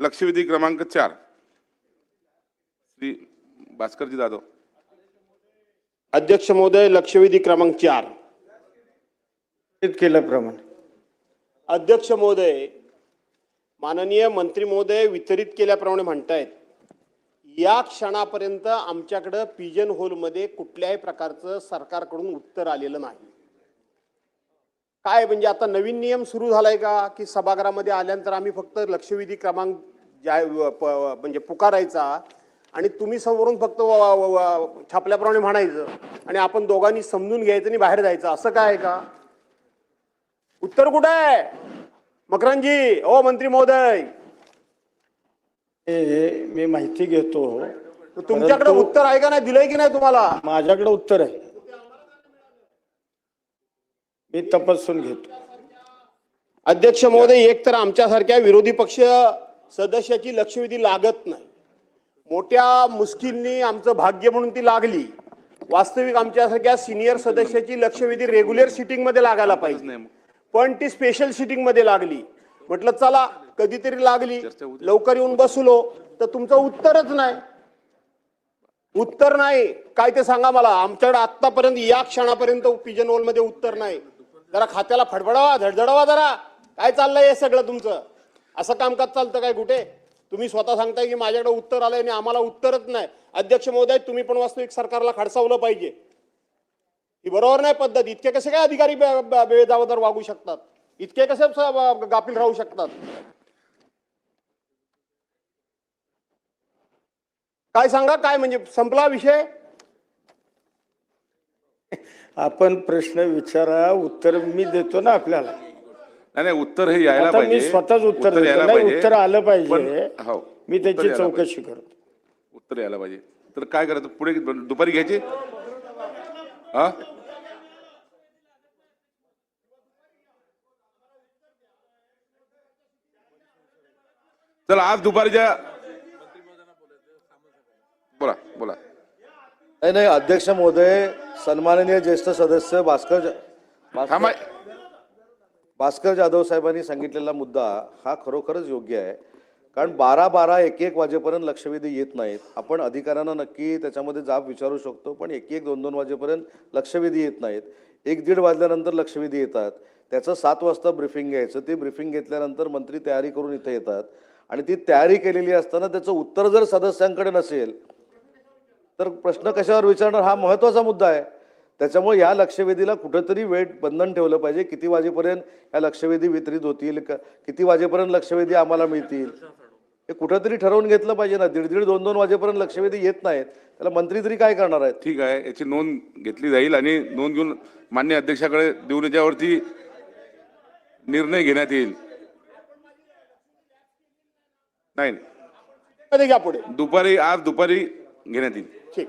लक्षवेधी क्रमांक चार. श्री भास्करजी जाधव अध्यक्ष महोदय लक्षवेधी क्रमांक चार. केल्याप्रमाणे. अध्यक्ष महोदय माननीय मंत्री महोदय वितरित केल्याप्रमाणे म्हणतायत या क्षणापर्यंत आमच्याकडं पिजन होलमध्ये कुठल्याही प्रकारचं सरकारकडून उत्तर आलेलं नाही. काय म्हणजे आता नवीन नियम सुरू झालाय का की सभागृहामध्ये आल्यानंतर आम्ही फक्त लक्षवेधी क्रमांक म्हणजे पुकारायचा आणि तुम्ही समोरून फक्त छापल्याप्रमाणे म्हणायचं आणि आपण दोघांनी समजून घ्यायचं आणि बाहेर जायचं. असं काय आहे का? उत्तर कुठं आहे? मकरंजी ओ मंत्री महोदय. हे मी माहिती घेतो. तुमच्याकडे उत्तर आहे का नाही दिलंय की नाही तुम्हाला? माझ्याकडे उत्तर आहे. मी तपासून घेतो. अध्यक्ष महोदय एक तर आमच्यासारख्या विरोधी पक्ष सदस्याची लक्षवेधी लागत नाही. मोठ्या मुश्किलनी आमचं भाग्य म्हणून ती लागली. वास्तविक आमच्यासारख्या सिनियर सदस्याची लक्षवेधी रेग्युलर सिटिंगमध्ये लागायला पाहिजे. पण ती स्पेशल सिटिंगमध्ये लागली. म्हटलं चला कधीतरी लागली. लवकर येऊन बसलो. तर तुमचं उत्तरच नाही. उत्तर नाही. काय ते सांगा मला. आमच्याकडे आतापर्यंत या क्षणापर्यंत पिजनमध्ये उत्तर नाही. जरा खात्याला फडफडावा धडधडावा जरा. काय चाललंय हे सगळं तुमचं? असं कामकाज चालतं काय कुठे? तुम्ही स्वतः सांगताय की माझ्याकडे उत्तर आलंय आणि आम्हाला उत्तरच नाही. अध्यक्ष महोदय तुम्ही पण वास्तविक सरकारला खडसावलं पाहिजे. ही बरोबर नाही पद्धत. इतके कसे काय अधिकारी बेदावदर वागू शकतात? इतके कसे स- गाफील राहू शकतात? काय सांगा? काय म्हणजे संपला विषय? आपण प्रश्न विचारा उत्तर मी देतो ना आपल्याला. नाही नाही उत्तर हे यायला आता मी पाहिजे. स्वतःच उत्तर देतो. यायला नाही पाहिजे. उत्तर आलं पाहिजे. पण- हो मी उत्तर त्याची यायला. चौकशी करतो. उत्तर यायला पाहिजे. तर काय करायचं? पुढे दुपारी घ्यायचे? हा? चला आज दुपारीच्या बोला बोला. नाही नाही अध्यक्ष महोदय सन्माननीय ज्येष्ठ सदस्य भास्कर भास्कर जाधव साहेबांनी सांगितलेला मुद्दा हा खरोखरच योग्य आहे. कारण बारा बारा एक एक वाजेपर्यंत लक्षवेधी येत नाहीत. आपण अधिकाऱ्यांना नक्की त्याच्यामध्ये जाब विचारू शकतो पण एक एक दोन दोन वाजेपर्यंत लक्षवेधी येत नाहीत. एक दीड वाजल्यानंतर लक्षवेधी येतात. त्याचं सात वाजता ब्रिफिंग घ्यायचं. ते ब्रिफिंग घेतल्यानंतर मंत्री तयारी करून इथे येतात. आणि ती तयारी केलेली असताना त्याचं उत्तर जर सदस्यांकडे नसेल तर प्रश्न कशावर विचारणार हा महत्त्वाचा मुद्दा आहे. त्याच्यामुळे या लक्षवेधीला कुठंतरी वेळ बंधन ठेवलं पाहिजे. किती वाजेपर्यंत या लक्षवेधी वितरित होतील? किती वाजेपर्यंत लक्षवेधी आम्हाला मिळतील? हे कुठंतरी ठरवून घेतलं पाहिजे ना. दीड दीड दोन दोन वाजेपर्यंत लक्षवेधी येत नाहीत. त्याला मंत्री तरी काय करणार आहेत? ठीक आहे. याची नोंद घेतली जाईल आणि नोंद घेऊन मान्य अध्यक्षाकडे देऊन याच्यावरती निर्णय घेण्यात येईल. नाही. दुपारी आज दुपारी घेण्यात येईल ठीक